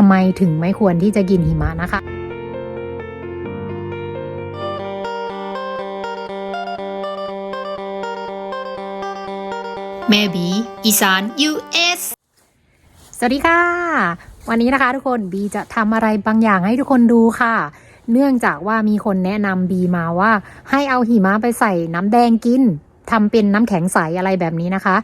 ทำไมถึงไม่ควรที่จะกินหิมะนะคะแม่บีอีสาน US สวัสดีค่ะ วันนี้นะคะทุกคนบีจะทำอะไรบางอย่างให้ทุกคนดูค่ะ เนื่องจากว่ามีคนแนะนำบีมาว่า ให้เอาหิมะไปใส่น้ำแดงกิน ทำเป็นน้ำแข็งใสอะไรแบบนี้นะคะ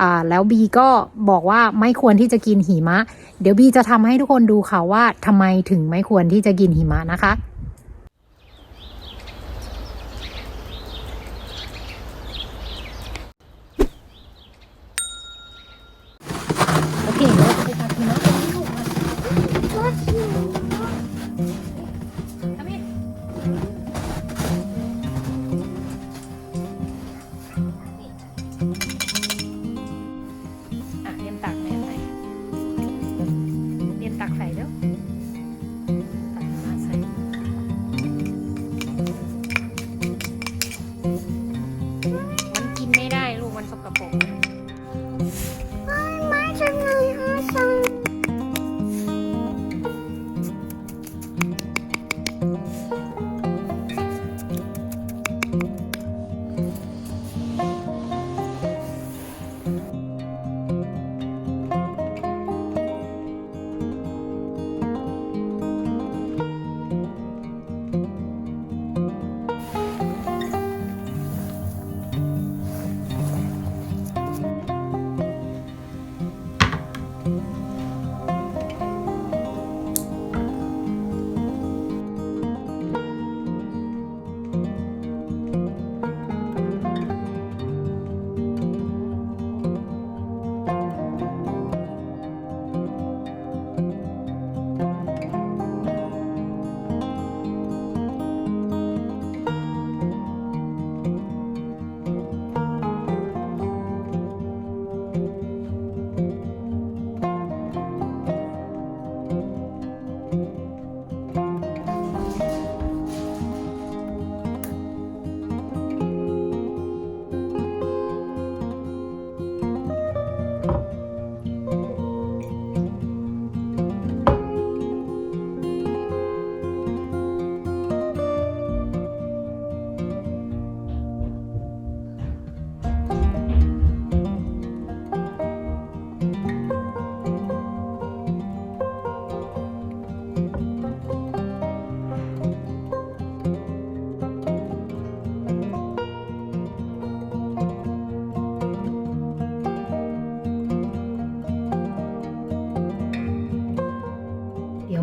อ่าแล้วบีก็บอกว่าไม่ควรที่จะกินหิมะ เดี๋ยวบีจะทำให้ทุกคนดูค่ะว่าทำไมถึงไม่ควรที่จะกินหิมะนะคะโอเค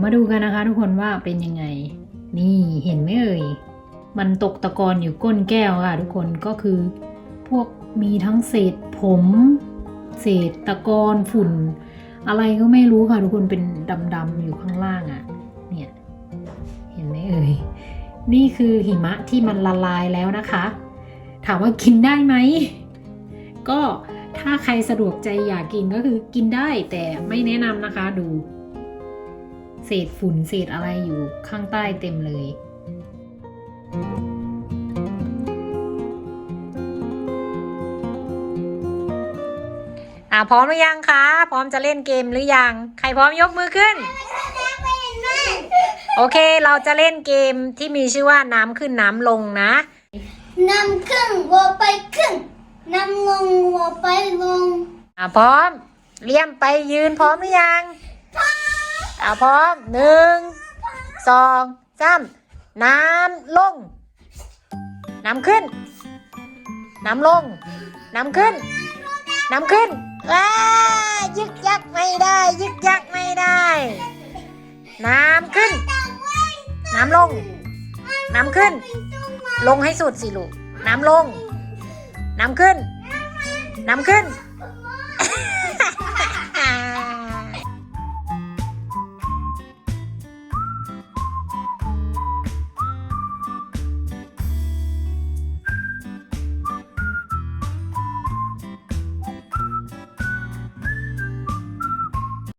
มาดูกันนะคะ ทุกคนว่าเป็นยังไง นี่เห็นไหมเอ่ย มันตกตะกอนอยู่ก้นแก้วค่ะทุกคนก็คือพวกมีทั้งเศษผม เศษตะกอนฝุ่น อะไรก็ไม่รู้ค่ะ ทุกคนเป็นดำๆอยู่ข้างล่างอะ่ะ เนี่ย เห็นไหมเอ่ย นี่คือหิมะที่มันละลายแล้วนะคะ ถามว่ากินได้ไหม ก็ถ้าใครสะดวกใจอยากกินก็คือกินได้แต่ไม่แนะนำนะคะดู เศษฝุ่นเศษอะไรอยู่ข้างใต้เต็มเลย อ่าพร้อมหรือยังคะ พร้อมจะเล่นเกมหรือยัง ใครพร้อมยกมือขึ้น โอเคเราจะเล่นเกมที่มีชื่อว่าน้ำขึ้นน้ำลงนะ น้ำขึ้นวัวไปขึ้นน้ำลงวัวไปลง อ่าพร้อมเลี่ยมไปยืนพร้อมหรือยัง อาพร้อมหนึ่งสองสามน้ำลง น้ำขึ้น น้ำลง น้ำขึ้น น้ำขึ้นว้ายึกยักไม่ได้ ยึกยักไม่ได้ น้ำขึ้น น้ำลง น้ำขึ้น ลงให้สุดสิลูก น้ำลง น้ำขึ้น น้ำขึ้น